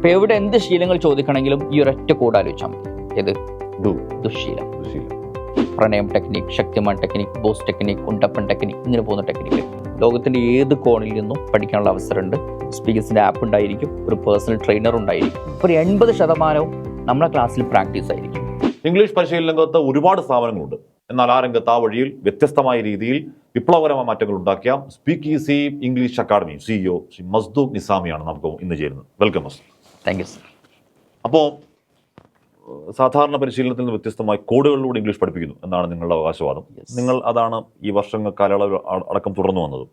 അപ്പൊ എവിടെ എന്ത് ശീലങ്ങൾ ചോദിക്കണമെങ്കിലും ഈ ഒരൊറ്റ കോഡ് ആലോചിച്ചാൽ മതി. ഏത്? ഡു ദുശീലം. ദുശീലം. പ്രണയം technique Shaktimaan technique boss technique ഉണ്ടപ്പൻ technique ഇങ്ങനെ പോകുന്ന ടെക്നിക്ക് ലോകത്തിന്റെ ഏത് കോണിൽ നിന്നും പഠിക്കാനുള്ള അവസരമുണ്ട്. സ്പീക്കേഴ്സിന്റെ ആപ്പ് ഉണ്ടായിരിക്കും. ഒരു പേഴ്സണൽ ട്രെയിനർ ഉണ്ടായിരിക്കും. ഒരു എൺപത് ശതമാനവും നമ്മളെ ക്ലാസ്സിൽ പ്രാക്ടീസ് ആയിരിക്കും. ഇംഗ്ലീഷ് പരിശീലന രംഗത്ത് ഒരുപാട് സ്ഥാപനങ്ങളുണ്ട്. എന്നാൽ ആ രംഗത്ത് ആ വഴിയിൽ വ്യത്യസ്തമായ രീതിയിൽ വിപ്ലവകരമായ മാറ്റങ്ങൾ ഉണ്ടാക്കിയ speak easy English academy CEO Shri Masdookh നിസാമിയാണ് നമുക്ക് ഇന്ന് ചേരുന്നത്. വെൽക്കം മസ് താങ്ക് യു സർ അപ്പോൾ സാധാരണ പരിശീലനത്തിൽ നിന്ന് വ്യത്യസ്തമായി കോഡുകളിലൂടെ ഇംഗ്ലീഷ് പഠിപ്പിക്കുന്നു എന്നാണ് നിങ്ങളുടെ അവകാശവാദം. നിങ്ങൾ അതാണ് ഈ വർഷങ്ങൾ കാലയളവ് അടക്കം തുടർന്നു വന്നത്.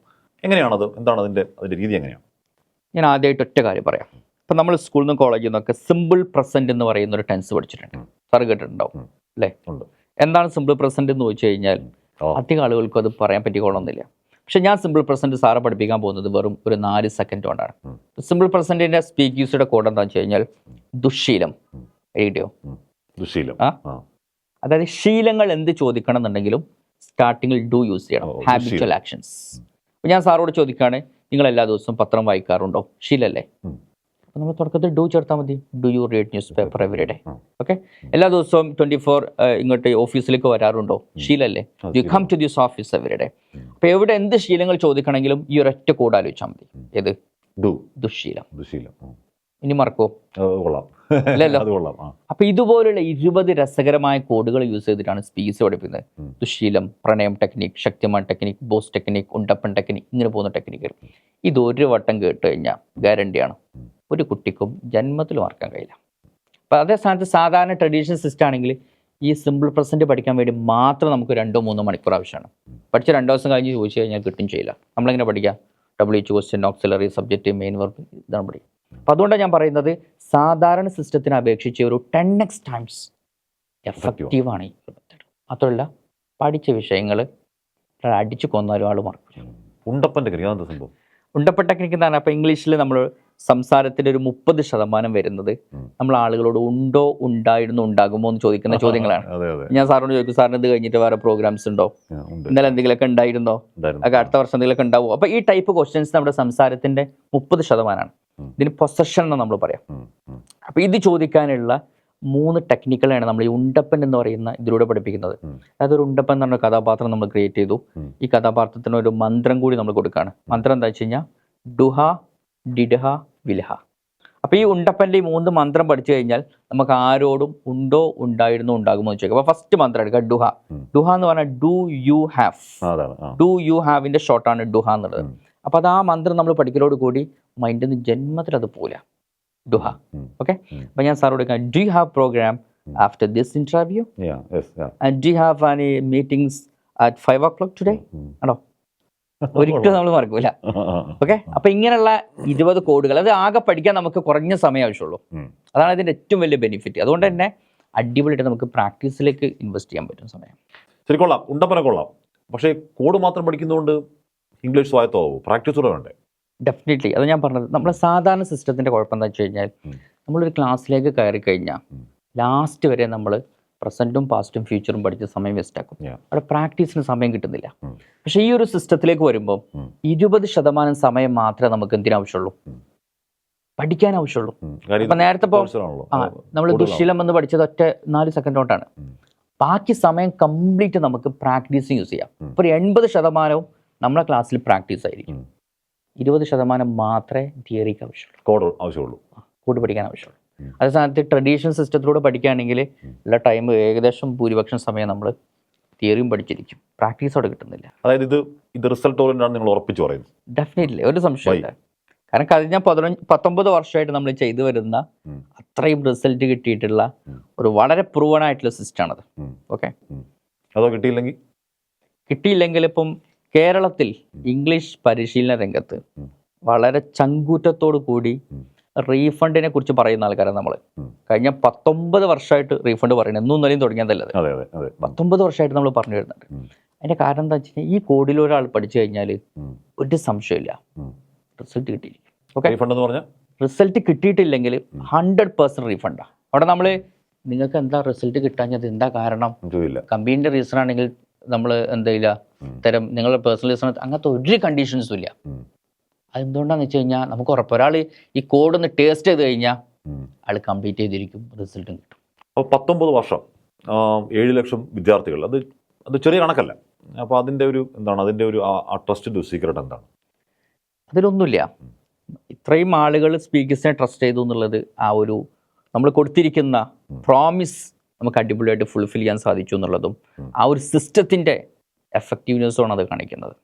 എങ്ങനെയാണത്? എന്താണ് അതിന്റെ അതിന്റെ രീതി എങ്ങനെയാണ്? ഞാൻ ആദ്യമായിട്ട് ഒറ്റ കാര്യം പറയാം. ഇപ്പം നമ്മൾ സ്കൂളിൽ നിന്നും കോളേജിൽ നിന്നൊക്കെ സിമ്പിൾ പ്രസന്റ് എന്ന് പറയുന്ന ഒരു ടെൻസ് പഠിച്ചിട്ടുണ്ട്. സർ കേട്ടിട്ടുണ്ടാവും. അല്ലേ. എന്താണ് സിമ്പിൾ പ്രസന്റ് എന്ന് ചോദിച്ചു കഴിഞ്ഞാൽ അധികം ആളുകൾക്കും അത് പറയാൻ പറ്റിക്കൊള്ളുന്നില്ല പക്ഷെ ഞാൻ സിമ്പിൾ പ്രസന്റ് സാറ് പഠിപ്പിക്കാൻ പോകുന്നത് വെറും ഒരു നാല് സെക്കൻഡ് കൊണ്ടാണ്. സിമ്പിൾ പ്രസന്റിന്റെ സ്പീക്ക് യൂസിയുടെ കോഡ് എന്താണെന്ന് വെച്ച് കഴിഞ്ഞാൽ ദുശീലം. എഴുതിയോ ദുശീലം. ആ? അതായത് ശീലങ്ങൾ എന്ത് ചോദിക്കണം എന്നുണ്ടെങ്കിലും സ്റ്റാർട്ടിങ്ങിൽ ഡു യൂസ് ചെയ്യണം. ഹാബിറ്റൽ ഹാബിച്വൽ ആക്ഷൻസ് ഞാൻ സാറോട് ചോദിക്കുകയാണ് നിങ്ങൾ എല്ലാ ദിവസവും പത്രം വായിക്കാറുണ്ടോ? ശീലല്ലേ. അപ്പോൾ നമ്മൾ തുടക്കത്തിൽ ഡു ചേർത്താൽ മതി. Do you read newspaper every day. Okay എല്ലാ ദിവസവും ട്വന്റി ഫോർ ഇങ്ങോട്ട് ഓഫീസിലേക്ക് വരാറുണ്ടോ? ശീലല്ലേ? You come to this office every day അപ്പോൾ എവിടെ എന്ത് ശീലങ്ങൾ ചോദിക്കണമെങ്കിലും ഈ ഒരൊറ്റ കൂടെ ആലോചിച്ചാൽ മതി. ഏത്? ഡു ദുശീലം ദുശീലം ഇനി മറക്കോ കൊള്ളാം. അപ്പൊ ഇതുപോലുള്ള ഇരുപത് രസകരമായ കോഡുകൾ യൂസ് ചെയ്തിട്ടാണ് സ്പീസ് പഠിപ്പിക്കുന്നത്. ദുശീലം പ്രണയം technique Shaktimaan technique boss technique ഉണ്ടപ്പൻ technique ഇങ്ങനെ പോകുന്ന ടെക്നിക്കുകൾ ഇത് ഒരു വട്ടം കേട്ട് കഴിഞ്ഞാൽ ഗ്യാരണ്ടിയാണ്. ഒരു കുട്ടിക്കും ജന്മത്തിൽ മറക്കാൻ കഴിയില്ല. അപ്പോൾ അതേ സ്ഥാനത്ത് സാധാരണ ട്രഡീഷണൽ സിസ്റ്റം ആണെങ്കിൽ ഈ സിമ്പിൾ പ്രസന്റ് പഠിക്കാൻ വേണ്ടി മാത്രം നമുക്ക് രണ്ടോ മൂന്നോ മണിക്കൂർ ആവശ്യമാണ്. പഠിച്ച രണ്ട് ദിവസം കഴിഞ്ഞ് ചോദിച്ചു കഴിഞ്ഞാൽ കിട്ടും ചെയ്യില്ല. നമ്മളെങ്ങനെ പഠിക്കാം? W H question auxiliary subject main work ഇതാണ് പഠിക്കുക. അപ്പോൾ അതുകൊണ്ടാണ് ഞാൻ പറയുന്നത് സാധാരണ സിസ്റ്റത്തിനെ അപേക്ഷിച്ച് ഒരു ടെൻ എക്സ് ടൈംസ് എഫക്റ്റീവാണ് ഈ മെത്തേഡ് മാത്രമല്ല പഠിച്ച വിഷയങ്ങൾ അടിച്ചു കൊന്നാലും ആൾ മറക്കില്ല ഉണ്ടപ്പൻ സംഭവം? ഉണ്ടപ്പ ടെക്നിക്ക് എന്താണ് അപ്പോൾ ഇംഗ്ലീഷിൽ നമ്മൾ സംസാരത്തിന്റെ ഒരു മുപ്പത് ശതമാനം വരുന്നത് നമ്മൾ ആളുകളോട് ഉണ്ടോ ഉണ്ടായിരുന്നു ഉണ്ടാകുമോ എന്ന് ചോദിക്കുന്ന ചോദ്യങ്ങളാണ്. ഞാൻ സാറിനോട് ചോദിക്കും സാറിന് ഇത് കഴിഞ്ഞിട്ട് വേറെ പ്രോഗ്രാംസ് ഉണ്ടോ? ഇന്നലെ എന്തെങ്കിലുമൊക്കെ ഉണ്ടായിരുന്നോ? അടുത്ത വർഷം എന്തെങ്കിലുമൊക്കെ ഉണ്ടാവുമോ? അപ്പോൾ ഈ ടൈപ്പ് ക്വസ്റ്റ്യൻസ് നമ്മുടെ സംസാരത്തിന്റെ മുപ്പത് ശതമാനമാണ്. ഇതിന് പൊസഷൻ എന്ന് നമ്മൾ പറയാം. അപ്പോൾ ഇത് ചോദിക്കാനുള്ള മൂന്ന് ടെക്നിക്കലാണ് നമ്മൾ ഈ ഉണ്ടപ്പൻ എന്ന് പറയുന്ന ഇതിലൂടെ പഠിപ്പിക്കുന്നത്. അതായത് ഒരു ഉണ്ടപ്പൻ എന്ന് പറഞ്ഞ കഥാപാത്രം നമ്മൾ ക്രിയേറ്റ് ചെയ്തു. ഈ കഥാപാത്രത്തിന് ഒരു മന്ത്രം കൂടി നമ്മൾ കൊടുക്കുകയാണ് മന്ത്രം എന്താ വെച്ച് കഴിഞ്ഞാൽ ഡുഹ ഡിഡഹ വിലഹ. അപ്പോൾ ഈ ഉണ്ടപ്പന്റെ ഈ മൂന്ന് മന്ത്രം പഠിച്ചു കഴിഞ്ഞാൽ നമുക്ക് ആരോടും ഉണ്ടോ ഉണ്ടായിരുന്നോ ഉണ്ടാകുമോ എന്ന് ചോദിക്കാം. അപ്പോൾ ഫസ്റ്റ് മന്ത്രം എടുക്കുക ഡുഹ. ഡുഹ എന്ന് പറഞ്ഞാൽ do you have. Do you ഹാവിന്റെ ഷോർട്ടാണ് ഡുഹ എന്നുള്ളത്. അപ്പോൾ അത് ആ മന്ത്രം നമ്മൾ പഠിക്കലോട് കൂടി മൈൻഡിൽ നിന്ന് ജന്മത്തിൽ അത് പോല ഡുഹ. ഓക്കെ. അപ്പോൾ ഞാൻ സാറോട് do you have program after this interview. And do have any meetings at five o'clock today. ആണോ? ഒരിക്കലും നമ്മൾ മറക്കൂല. ഓക്കെ അപ്പൊ ഇങ്ങനെയുള്ള ഇരുപത് കോഡുകൾ അത് ആകെ പഠിക്കാൻ നമുക്ക് കുറഞ്ഞ സമയം ആവശ്യമുള്ളൂ. അതാണ് ഇതിന്റെ ഏറ്റവും വലിയ ബെനിഫിറ്റ് അതുകൊണ്ട് തന്നെ അടിപൊളിയായിട്ട് നമുക്ക് പ്രാക്ടീസിലേക്ക് ഇൻവെസ്റ്റ് ചെയ്യാൻ പറ്റുന്ന സമയം. ശരി കൊള്ളാം. ഉണ്ടപ്പന കൊള്ളാം. പക്ഷേ കോഡ് മാത്രം പഠിക്കുന്നതുകൊണ്ട് ഇംഗ്ലീഷ് സ്വായത്തമാവും. പ്രാക്ടീസ് കൂടെ വേണ്ടേ? ഡെഫിനറ്റ്ലി അത് ഞാൻ പറഞ്ഞത്. നമ്മളെ സാധാരണ സിസ്റ്റത്തിന്റെ കുഴപ്പം എന്താ വെച്ച് കഴിഞ്ഞാൽ. നമ്മളൊരു ക്ലാസ്സിലേക്ക് കയറി കഴിഞ്ഞാൽ ലാസ്റ്റ് വരെ നമ്മൾ പ്രസന്റും പാസ്റ്റും ഫ്യൂച്ചറും പഠിച്ച് സമയം വേസ്റ്റ് ആക്കും. അവിടെ പ്രാക്ടീസിന് സമയം കിട്ടുന്നില്ല. പക്ഷേ ഈ ഒരു സിസ്റ്റത്തിലേക്ക് വരുമ്പോൾ. ഇരുപത് ശതമാനം സമയം മാത്രമേ നമുക്ക് എന്തിനാവശ്യമുള്ളൂ പഠിക്കാൻ ആവശ്യമുള്ളൂ അപ്പൊ നേരത്തെ ആ നമ്മൾ. ദുശീലം എന്ന് പഠിച്ചത് ഒറ്റ നാല് സെക്കൻഡ് കൊണ്ടാണ്. ബാക്കി സമയം കംപ്ലീറ്റ് നമുക്ക് പ്രാക്ടീസ് യൂസ് ചെയ്യാം ഇപ്പൊ ഒരു എൺപത് ശതമാനവും നമ്മളെ ക്ലാസ്സിൽ പ്രാക്ടീസ് ആയിരിക്കും. ഇരുപത് ശതമാനം മാത്രമേ തിയറിക്ക് ആവശ്യമുള്ളൂ കോഡ് ആവശ്യമുള്ളൂ കോഡ് പഠിക്കാൻ ആവശ്യമുള്ളൂ. അതേ സ്ഥാനത്ത് ട്രഡീഷണൽ സിസ്റ്റത്തിലൂടെ പഠിക്കുകയാണെങ്കിൽ എല്ലാ ടൈം ഏകദേശം ഭൂരിപക്ഷം സമയം നമ്മൾ തിയറിയും പഠിച്ചിരിക്കും. പ്രാക്ടീസോടെ കിട്ടുന്നില്ല. അതായത് ഇത് ഇത് റിസൾട്ട് ഓറിയന്റ് നിങ്ങൾ ഉറപ്പിച്ച് പറയുന്നത് ഡെഫിനറ്റ്ലി ഒരു സംശയമില്ല കാരണം കഴിഞ്ഞ പതിനഞ്ച് പത്തൊമ്പത് വർഷമായിട്ട് നമ്മൾ ചെയ്തു വരുന്ന അത്രയും റിസൾട്ട് കിട്ടിയിട്ടുള്ള ഒരു വളരെ പ്രൂവൺ ആയിട്ടുള്ള സിസ്റ്റമാണത്. ഓക്കെ അതോ കിട്ടിയില്ലെങ്കിൽ? കിട്ടിയില്ലെങ്കിൽ ഇപ്പം കേരളത്തിൽ ഇംഗ്ലീഷ് പരിശീലന രംഗത്ത് വളരെ ചങ്കൂറ്റത്തോടു കൂടി. റീഫണ്ടിനെ കുറിച്ച് പറയുന്ന ആൾക്കാരാണ് നമ്മൾ കഴിഞ്ഞ പത്തൊമ്പത് വർഷമായിട്ട് റീഫണ്ട് പറയുന്നത് എന്നും ഇന്നലെയും തുടങ്ങിയതല്ല? ഇത്. അതെ അതെ അതെ. പത്തൊമ്പത് വർഷമായിട്ട് നമ്മൾ പറഞ്ഞു വരുന്നുണ്ട്. അതിന്റെ കാരണം എന്താ വെച്ച് കഴിഞ്ഞാൽ ഈ കോഡിൽ ഒരാൾ പഠിച്ചു കഴിഞ്ഞാൽ ഒരു സംശയമില്ല. Result കിട്ടിയിരിക്കും okay? റീഫണ്ട് എന്ന് പറഞ്ഞാൽ റിസൾട്ട് കിട്ടിയിട്ടില്ലെങ്കിൽ ഹൺഡ്രഡ് പെർസെന്റ് റീഫണ്ടാണ് അവിടെ നമ്മൾ നിങ്ങൾക്ക് എന്താ റിസൾട്ട് കിട്ടാഞ്ഞത്? എന്താ കാരണം? കമ്പനീന്റെ റീസൺ ആണെങ്കിൽ നമ്മൾ എന്താ ഇല്ല തരം നിങ്ങളുടെ പേഴ്സണൽ റീസൺ അങ്ങനത്തെ ഒരു കണ്ടീഷൻസും ഇല്ല. അതെന്തുകൊണ്ടാന്ന് വെച്ച് കഴിഞ്ഞാൽ നമുക്ക് ഉറപ്പ്. ഒരാൾ ഈ കോഡ് ഒന്ന് ടേസ്റ്റ് ചെയ്ത് കഴിഞ്ഞാൽ ആൾ കംപ്ലീറ്റ് ചെയ്തിരിക്കും റിസൾട്ടും കിട്ടും. അപ്പോൾ പത്തൊമ്പത് വർഷം ഏഴ് ലക്ഷം വിദ്യാർത്ഥികൾ. അത് അത് ചെറിയ കണക്കല്ല. അപ്പോൾ അതിന്റെ ഒരു എന്താണ് അതിന്റെ ഒരു ആ ട്രസ്റ്റിന്റെ ഒരു സീക്രട്ട് എന്താണ്? അതിലൊന്നുമില്ല. ഇത്രയും ആളുകൾ സ്പീക്കേഴ്സിനെ ട്രസ്റ്റ് ചെയ്തു എന്നുള്ളത് ആ ഒരു നമ്മൾ കൊടുത്തിരിക്കുന്ന പ്രോമിസ് നമുക്ക് അടിപൊളിയായിട്ട് ഫുൾഫിൽ ചെയ്യാൻ സാധിച്ചു എന്നുള്ളതും ആ ഒരു സിസ്റ്റത്തിന്റെ എഫക്റ്റീവ്നെസ്സുമാണ് അത് കാണിക്കുന്നത്.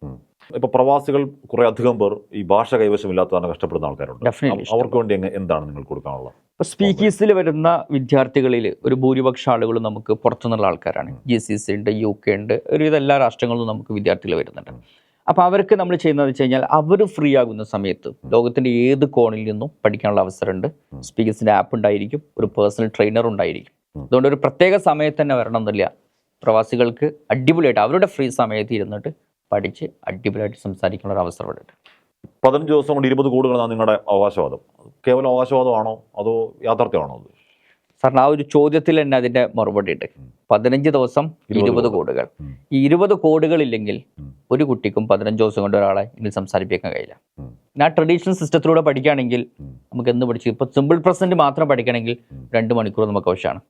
ഇപ്പോൾ പ്രവാസികൾ കുറേ അധികം പേർ ഈ ഭാഷ കൈവശമില്ലാത്തതാണ് കഷ്ടപ്പെടുന്ന ആൾക്കാരുണ്ട്. അവർക്ക് വേണ്ടി എന്താണ് നിങ്ങൾ കൊടുക്കാനുള്ളത്? ഇപ്പോൾ സ്പീക്കീസിൽ വരുന്ന വിദ്യാർത്ഥികളിൽ ഒരു ഭൂരിപക്ഷം ആളുകളും നമുക്ക് പുറത്തുനിന്നുള്ള ആൾക്കാരാണ്. ജി സി സി ഉണ്ട് യു കെ ഉണ്ട് ഒരുവിധ എല്ലാ രാഷ്ട്രങ്ങളിലും നമുക്ക് വിദ്യാർത്ഥികൾ വരുന്നുണ്ട്. അപ്പോൾ അവർക്ക് നമ്മൾ ചെയ്യുന്നത് വെച്ച് കഴിഞ്ഞാൽ അവർ ഫ്രീ ആകുന്ന സമയത്ത് ലോകത്തിന്റെ ഏത് കോണിൽ നിന്നും പഠിക്കാനുള്ള അവസരമുണ്ട്. സ്പീക്കേഴ്സിന്റെ ആപ്പ് ഉണ്ടായിരിക്കും ഒരു പേഴ്സണൽ ട്രെയിനർ ഉണ്ടായിരിക്കും. അതുകൊണ്ട് ഒരു പ്രത്യേക സമയത്ത് തന്നെ വരണം എന്നില്ല പ്രവാസികൾക്ക് അടിപൊളിയായിട്ട് അവരുടെ ഫ്രീ സമയത്ത് ഇരുന്നിട്ട് പഠിച്ച് അടിപൊളിയായിട്ട് സംസാരിക്കാനുള്ള ഒരു അവസരം ഉണ്ട്. പതിനഞ്ച് ദിവസം കൊണ്ട് ഇരുപത് കോടികളാണ് നിങ്ങളുടെ അവകാശവാദം? കേവലം അവകാശവാദമാണോ? അതോ യാഥാർത്ഥ്യമാണോ അത്? സാറിന് ആ ഒരു ചോദ്യത്തിൽ തന്നെ അതിന്റെ മറുപടി ഉണ്ട്. പതിനഞ്ച് ദിവസം ഇരുപത് കോടുകൾ. ഈ ഇരുപത് കോടുകളില്ലെങ്കിൽ ഇല്ലെങ്കിൽ ഒരു കുട്ടിക്കും പതിനഞ്ച് ദിവസം കൊണ്ട് ഒരാളെ ഇനി സംസാരിപ്പിക്കാൻ കഴിയില്ല. ഞാൻ ട്രഡീഷണൽ സിസ്റ്റത്തിലൂടെ പഠിക്കുകയാണെങ്കിൽ നമുക്ക് എന്ത് പഠിച്ചു? ഇപ്പൊ സിമ്പിൾ പ്രസന്റ് മാത്രം പഠിക്കണമെങ്കിൽ. രണ്ട് മണിക്കൂർ നമുക്ക് ആവശ്യമാണ്.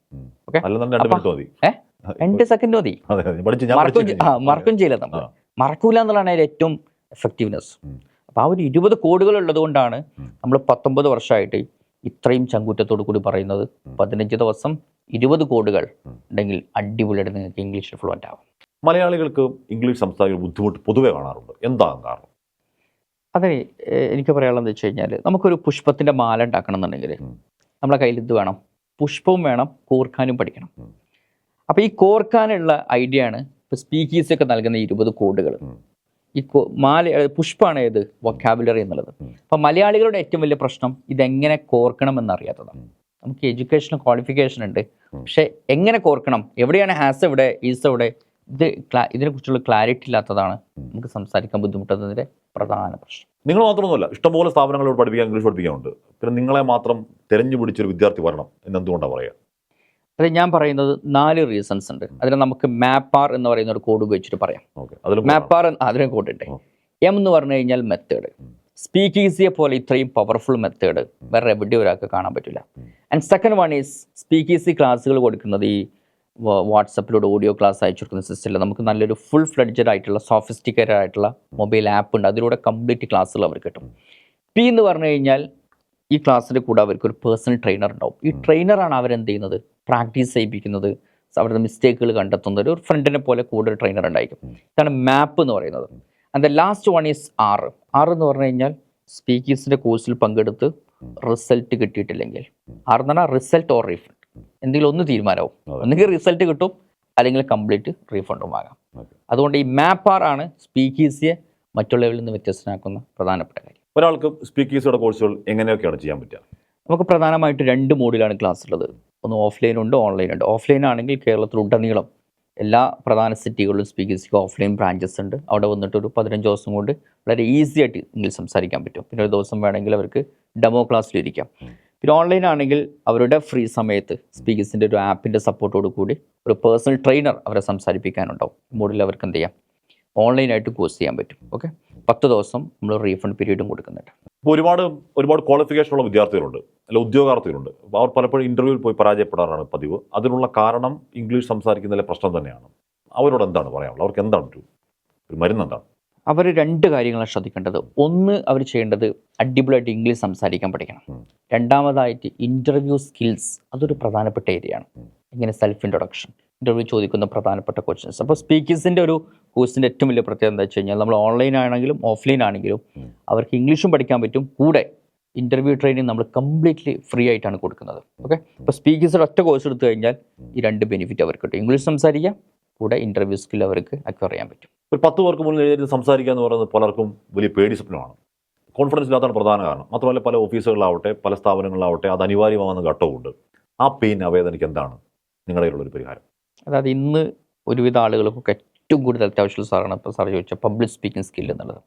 ഓക്കെ രണ്ട് സെക്കൻഡ് മതി. മറക്കും ചെയ്യില്ല നമ്മൾ. മറക്കൂല എന്നുള്ളതാണ് അതിൽ ഏറ്റവും എഫക്റ്റീവ്നെസ് അപ്പോൾ ആ ഒരു ഇരുപത് കോടുകൾ ഉള്ളതുകൊണ്ടാണ്. നമ്മൾ പത്തൊമ്പത് വർഷമായിട്ട് ഇത്രയും ചങ്കൂറ്റത്തോടു കൂടി പറയുന്നത്. പതിനഞ്ച് ദിവസം ഇരുപത് കോടുകൾ. ഉണ്ടെങ്കിൽ അടിപൊളിയായിട്ട് നിങ്ങൾക്ക് ഇംഗ്ലീഷ് ഫ്ലുവന്റ് ആവും. മലയാളികൾക്ക് ഇംഗ്ലീഷ് സംസാരിക്കുന്ന ബുദ്ധിമുട്ട് പൊതുവെ കാണാറുണ്ട്. എന്താണ് കാരണം? അതെ എനിക്ക് പറയാനുള്ളത് വെച്ച് കഴിഞ്ഞാൽ നമുക്കൊരു പുഷ്പത്തിന്റെ മാല ഉണ്ടാക്കണം എന്നുണ്ടെങ്കിൽ. നമ്മളെ കയ്യിൽ ഇത് വേണം. പുഷ്പവും വേണം കോർക്കാനും പഠിക്കണം. അപ്പോൾ ഈ കോർക്കാനുള്ള ഐഡിയ ആണ് ഇപ്പൊ സ്പീക്കീസ് ഒക്കെ നൽകുന്ന ഇരുപത് കോഡുകൾ. ഈ മാല ഏഹ് പുഷ്പമാണ് ഏത്? വൊക്കാബുലറി എന്നുള്ളത്. അപ്പോൾ മലയാളികളുടെ ഏറ്റവും വലിയ പ്രശ്നം ഇതെങ്ങനെ കോർക്കണം എന്നറിയാത്തതാണ്. നമുക്ക് എഡ്യൂക്കേഷൻ ക്വാളിഫിക്കേഷൻ ഉണ്ട്. പക്ഷേ എങ്ങനെ കോർക്കണം? എവിടെയാണ് ഹാസ് എവിടെ ഈസ് എവിടെ? ഇത് ക്ലാ- ഇതിനെക്കുറിച്ചുള്ള ക്ലാരിറ്റി ഇല്ലാത്തതാണ് നമുക്ക് സംസാരിക്കാൻ ബുദ്ധിമുട്ടുന്നതിന്റെ പ്രധാന പ്രശ്നം. നിങ്ങൾ മാത്രമൊന്നുമല്ല ഇഷ്ടംപോലെ സ്ഥാപനങ്ങളോട് പഠിപ്പിക്കാൻ ഇംഗ്ലീഷ് പഠിപ്പിക്കാനുണ്ട്. പിന്നെ നിങ്ങളെ മാത്രം തിരഞ്ഞു പിടിച്ചൊരു വിദ്യാർത്ഥി വരണം എന്ന് എന്തുകൊണ്ടാണ് പറയുക അത് ഞാൻ പറയുന്നത് നാല് റീസൺസ് ഉണ്ട്. അതിന് നമുക്ക് മാപ്പാർ എന്ന് പറയുന്ന ഒരു കോഡ് ഉപയോഗിച്ചിട്ട് പറയാം. മാപ്പാർ അതിനെ ഓ. എം എന്ന് പറഞ്ഞു കഴിഞ്ഞാൽ മെത്തേഡ്. സ്പീക്ക് ഈസിയെ പോലെ ഇത്രയും പവർഫുൾ മെത്തേഡ് വേറെ എവിടെ ഒരാൾക്ക് കാണാൻ പറ്റില്ല. And second one is speak easy ക്ലാസ്സുകൾ കൊടുക്കുന്നത് ഈ വാട്സപ്പിലൂടെ ഓഡിയോ ക്ലാസ് അയച്ചു കൊടുക്കുന്ന സിസ്റ്റമിൽ നമുക്ക് നല്ലൊരു ഫുൾ ഫ്ലഡ്ജഡ് ആയിട്ടുള്ള സോഫിസ്റ്റിക്കേറ്റഡ് ആയിട്ടുള്ള മൊബൈൽ ആപ്പ് ഉണ്ട്. അതിലൂടെ കംപ്ലീറ്റ് ക്ലാസ്സുകൾ അവർ കിട്ടും. പി എന്ന് പറഞ്ഞു കഴിഞ്ഞാൽ ഈ ക്ലാസ്സിന്റെ കൂടെ അവർക്ക് ഒരു പേഴ്സണൽ ട്രെയിനർ ഉണ്ടാവും. ഈ ട്രെയിനറാണ് അവരെന്ത് ചെയ്യുന്നത്? പ്രാക്ടീസ് ചെയ്യിപ്പിക്കുന്നത് അവരുടെ മിസ്റ്റേക്കുകൾ കണ്ടെത്തുന്നത് ഒരു ഫ്രണ്ടിനെ പോലെ കൂടെ ഒരു ട്രെയിനർ ഉണ്ടായിരിക്കും ഇതാണ് മാപ്പ് എന്ന് പറയുന്നത്. And the last one is ആറ് ആറ് എന്ന് പറഞ്ഞു കഴിഞ്ഞാൽ സ്പീക്കേഴ്സിന്റെ കോഴ്സിൽ പങ്കെടുത്ത് റിസൾട്ട് കിട്ടിയിട്ടില്ലെങ്കിൽ. ആറ് എന്ന് പറഞ്ഞാൽ റിസൾട്ട് ഓർ റീഫണ്ട് എന്തെങ്കിലും ഒന്ന് തീരുമാനമാവും. അതെ. ഒന്നുകിൽ റിസൾട്ട് കിട്ടും അല്ലെങ്കിൽ കംപ്ലീറ്റ് റീഫണ്ടും ആകാം. അതുകൊണ്ട് ഈ മാപ്പാർ ആണ് സ്പീക്കേഴ്സിയെ മറ്റുള്ളവരിൽ നിന്ന് വ്യത്യസ്തനാക്കുന്ന പ്രധാനപ്പെട്ട കാര്യം. ഒരാൾക്ക് സ്പീക്കേഴ്സുകളുടെ കോഴ്സുകൾ എങ്ങനെയൊക്കെയാണ് ചെയ്യാൻ പറ്റുക? നമുക്ക് പ്രധാനമായിട്ട് രണ്ട് മോഡിലാണ് ക്ലാസ് ഉള്ളത്. ഒന്ന് ഓഫ്ലൈൻ ഉണ്ട് ഓൺലൈൻ ഉണ്ട്. ഓഫ്ലൈൻ ആണെങ്കിൽ കേരളത്തിലുടനീളം എല്ലാ പ്രധാന സിറ്റികളിലും സ്പീക്കേഴ്സിക്ക് ഓഫ്ലൈൻ ബ്രാഞ്ചസ് ഉണ്ട്. അവിടെ വന്നിട്ട് ഒരു പതിനഞ്ച് ദിവസം കൊണ്ട് വളരെ ഈസി ആയിട്ട് ഇംഗ്ലീഷ് സംസാരിക്കാൻ പറ്റും. പിന്നെ ഒരു ദിവസം വേണമെങ്കിൽ അവർക്ക് ഡെമോ ക്ലാസ്സിലിരിക്കാം പിന്നെ ഓൺലൈൻ ആണെങ്കിൽ അവരുടെ ഫ്രീ സമയത്ത് സ്പീക്കേഴ്സിന്റെ ഒരു ആപ്പിന്റെ സപ്പോർട്ടോട് കൂടി ഒരു പേഴ്സണൽ ട്രെയിനർ അവരെ സംസാരിപ്പിക്കാനുണ്ടാവും. മോഡിൽ അവർക്ക് എന്ത് ചെയ്യാം? ഓൺലൈനായിട്ട് കോഴ്സ് ചെയ്യാൻ പറ്റും. ഓക്കെ? പത്ത് ദിവസം നമ്മൾ റീഫണ്ട് പീരീഡും കൊടുക്കുന്നുണ്ട്. ഇപ്പോൾ ഒരുപാട് ഒരുപാട് ക്വാളിഫിക്കേഷൻ ഉള്ള വിദ്യാർത്ഥികളുണ്ട് അല്ല ഉദ്യോഗാർത്ഥികളുണ്ട്. അവർ പലപ്പോഴും ഇന്റർവ്യൂവിൽ പോയി പരാജയപ്പെടാറാണ് പതിവ്. അതിനുള്ള കാരണം ഇംഗ്ലീഷ് സംസാരിക്കുന്നതിലെ പ്രശ്നം തന്നെയാണ്. അവരോട് എന്താണ് പറയാനുള്ളത്? അവർക്ക് എന്താണ് ഒരു ഒരു മരുന്ന് എന്താണ്? അവർ രണ്ട് കാര്യങ്ങളാണ് ശ്രദ്ധിക്കേണ്ടത്. ഒന്ന് അവർ ചെയ്യേണ്ടത് അടിപൊളിയായിട്ട് ഇംഗ്ലീഷ് സംസാരിക്കാൻ പഠിക്കണം. രണ്ടാമതായിട്ട് ഇന്റർവ്യൂ സ്കിൽസ് അതൊരു പ്രധാനപ്പെട്ട ഏരിയയാണ്. ഇങ്ങനെ സെൽഫ് ഇൻട്രൊഡക്ഷൻ ഇന്റർവ്യൂ ചോദിക്കുന്ന പ്രധാനപ്പെട്ട ക്വസ്റ്റ്യൻസ് അപ്പോൾ സ്പീക്കേഴ്സിന്റെ ഒരു കോഴ്സിന്റെ ഏറ്റവും വലിയ പ്രത്യേകത എന്താ വെച്ച് കഴിഞ്ഞാൽ നമ്മൾ ഓൺലൈൻ ആണെങ്കിലും ഓഫ്ലൈൻ ആണെങ്കിലും അവർക്ക് ഇംഗ്ലീഷും പഠിക്കാൻ പറ്റും. കൂടെ ഇന്റർവ്യൂ ട്രെയിനിങ് നമ്മൾ കംപ്ലീറ്റ്ലി ഫ്രീ ആയിട്ടാണ് കൊടുക്കുന്നത്. ഓക്കെ അപ്പോൾ സ്പീക്കേഴ്സിൽ ഒറ്റ കോഴ്സ് എടുത്തു കഴിഞ്ഞാൽ ഈ രണ്ട് ബെനിഫിറ്റ് അവർക്ക് കിട്ടും. ഇംഗ്ലീഷ് സംസാരിക്കാം കൂടെ ഇന്റർവ്യൂ സ്കിൽ അവർക്ക് അക്വയർ ചെയ്യാൻ പറ്റും. ഒരു പത്ത് പേർക്ക് മുന്നിൽ എഴുതി സംസാരിക്കുക എന്ന് പറയുന്നത് പലർക്കും വലിയ പേടി സ്വപ്നമാണ്. കോൺഫിഡൻസ് ഇല്ലാത്തതാണ് പ്രധാന കാരണം. മാത്രമല്ല പല ഓഫീസുകളിലാവട്ടെ പല സ്ഥാപനങ്ങളിലാവട്ടെ അത് അനിവാര്യമാകുന്ന ഘട്ടമുണ്ട് ആ പെയിൻ അവേദനയ്ക്ക് എന്താണ്? നിങ്ങളുടെ ഒരു പരിഹാരം. അതായത് ഇന്ന് ഒരുവിധ ആളുകൾക്കൊക്കെ ഏറ്റവും കൂടുതൽ അത്യാവശ്യമുള്ള സാറാണ് ഇപ്പോൾ സാർ ചോദിച്ച പബ്ലിക് സ്പീക്കിംഗ് സ്കിൽ എന്നുള്ളത്.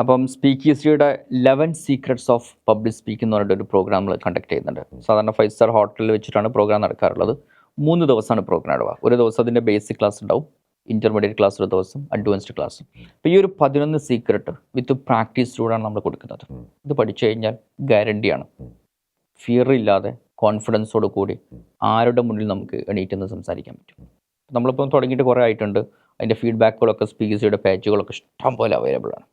അപ്പം സ്പീക്കേഴ്സിയുടെ eleven secrets of public speaking എന്ന് പറഞ്ഞിട്ട് ഒരു പ്രോഗ്രാം നമ്മൾ കണ്ടക്ട് ചെയ്യുന്നുണ്ട്. സാധാരണ ഫൈവ് സ്റ്റാർ ഹോട്ടലിൽ വെച്ചിട്ടാണ് പ്രോഗ്രാം നടക്കാറുള്ളത്. മൂന്ന് ദിവസമാണ് പ്രോഗ്രാം നടക്കുക ഒരു ദിവസം അതിന്റെ ബേസിക് ക്ലാസ് ഉണ്ടാവും. ഇന്റർമീഡിയറ്റ് ക്ലാസ് ഒരു ദിവസം അഡ്വാൻസ്ഡ് ക്ലാസ് അപ്പോൾ ഈ ഒരു പതിനൊന്ന് സീക്രട്ട് വിത്ത് പ്രാക്ടീസിലൂടെയാണ് നമ്മൾ കൊടുക്കുന്നത്. ഇത് പഠിച്ചു കഴിഞ്ഞാൽ ഗ്യാരണ്ടിയാണ് ഫിയർ ഇല്ലാതെ കോൺഫിഡൻസോട് കൂടി ആരുടെ മുന്നിൽ നമുക്ക് എണീറ്റ് നിന്ന് സംസാരിക്കാൻ പറ്റും. നമ്മളിപ്പം തുടങ്ങിയിട്ട് കുറേ ആയിട്ടുണ്ട്. അതിന്റെ ഫീഡ്ബാക്കുകളൊക്കെ സ്പീക്കേഴ്സിയുടെ പേജുകളൊക്കെ ഇഷ്ടംപോലെ അവൈലബിൾ ആണ്.